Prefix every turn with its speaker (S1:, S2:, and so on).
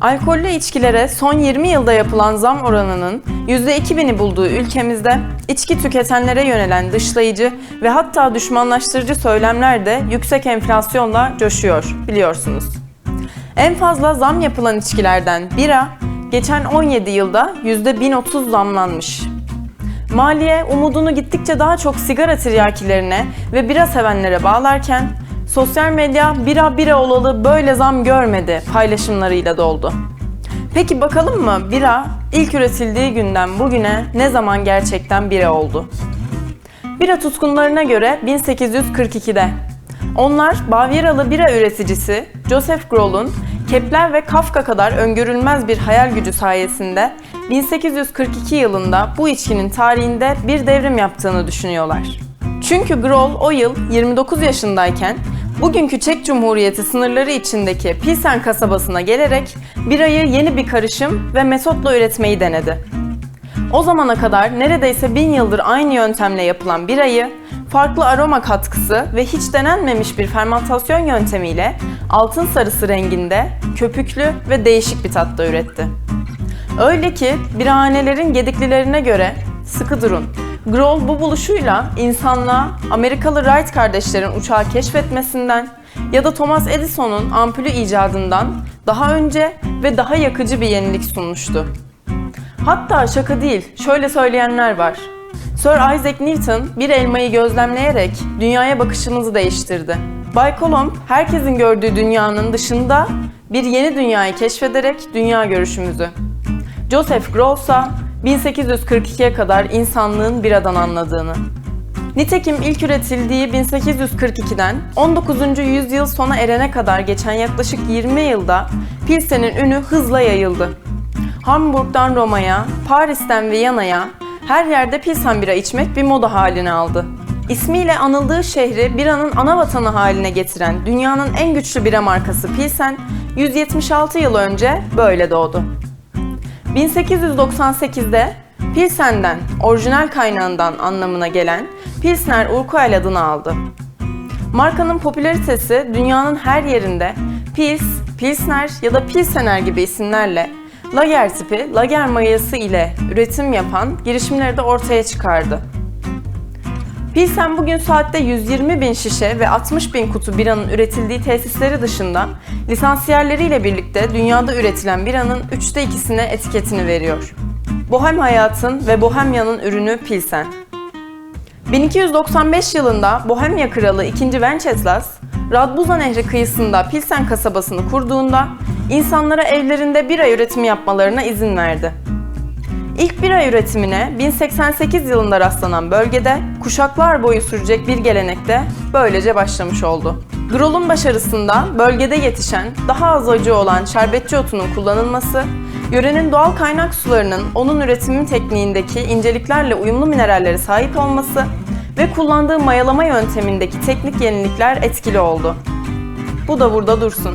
S1: Alkollü içkilere son 20 yılda yapılan zam oranının %2000'i bulduğu ülkemizde içki tüketenlere yönelen dışlayıcı ve hatta düşmanlaştırıcı söylemler de yüksek enflasyonla coşuyor biliyorsunuz. En fazla zam yapılan içkilerden bira geçen 17 yılda %1030 zamlanmış. Maliye umudunu gittikçe daha çok sigara tiryakilerine ve bira sevenlere bağlarken sosyal medya bira bira olalı böyle zam görmedi paylaşımlarıyla doldu. Peki bakalım mı bira ilk üretildiği günden bugüne ne zaman gerçekten bira oldu? Bira tutkunlarına göre 1842'de. Onlar Bavyeralı bira üreticisi Joseph Groll'un Kepler ve Kafka kadar öngörülmez bir hayal gücü sayesinde 1842 yılında bu içkinin tarihinde bir devrim yaptığını düşünüyorlar. Çünkü Groll o yıl 29 yaşındayken bugünkü Çek Cumhuriyeti sınırları içindeki Pilsen kasabasına gelerek birayı yeni bir karışım ve metotla üretmeyi denedi. O zamana kadar neredeyse bin yıldır aynı yöntemle yapılan birayı, farklı aroma katkısı ve hiç denenmemiş bir fermentasyon yöntemiyle altın sarısı renginde, köpüklü ve değişik bir tatta üretti. Öyle ki birahanelerin gediklilerine göre, sıkı durun, Groll bu buluşuyla insanlığa Amerikalı Wright kardeşlerin uçağı keşfetmesinden ya da Thomas Edison'un ampulü icadından daha önce ve daha yakıcı bir yenilik sunmuştu. Hatta şaka değil, şöyle söyleyenler var. Sir Isaac Newton bir elmayı gözlemleyerek dünyaya bakışımızı değiştirdi. Bay Colomb herkesin gördüğü dünyanın dışında bir yeni dünyayı keşfederek dünya görüşümüzü. Joseph Gross'a 1842'ye kadar insanlığın biradan anladığını. Nitekim ilk üretildiği 1842'den 19. yüzyıl sona erene kadar geçen yaklaşık 20 yılda Pilsen'in ünü hızla yayıldı. Hamburg'dan Roma'ya, Paris'ten Viyana'ya her yerde Pilsen bira içmek bir moda haline aldı. İsmiyle anıldığı şehri biranın ana vatanı haline getiren dünyanın en güçlü bira markası Pilsen, 176 yıl önce böyle doğdu. 1898'de Pilsen'den, orijinal kaynağından anlamına gelen Pilsner Urquell adını aldı. Markanın popülaritesi dünyanın her yerinde Pils, Pilsner ya da Pilsener gibi isimlerle lager tipi lager mayası ile üretim yapan girişimleri de ortaya çıkardı. Pilsen bugün saatte 120 bin şişe ve 60 bin kutu biranın üretildiği tesisleri dışında lisansiyerleriyle birlikte dünyada üretilen biranın üçte ikisine etiketini veriyor. Bohem hayatın ve Bohemya'nın ürünü Pilsen. 1295 yılında Bohemya Kralı 2. Wenceslas, Radbuza Nehri kıyısında Pilsen kasabasını kurduğunda insanlara evlerinde bira üretimi yapmalarına izin verdi. İlk bira üretimine 1088 yılında rastlanan bölgede kuşaklar boyu sürecek bir gelenek de böylece başlamış oldu. Groll'un başarısında bölgede yetişen, daha az acı olan şerbetçi otunun kullanılması, yörenin doğal kaynak sularının onun üretimi tekniğindeki inceliklerle uyumlu minerallere sahip olması ve kullandığı mayalama yöntemindeki teknik yenilikler etkili oldu. Bu da burada dursun.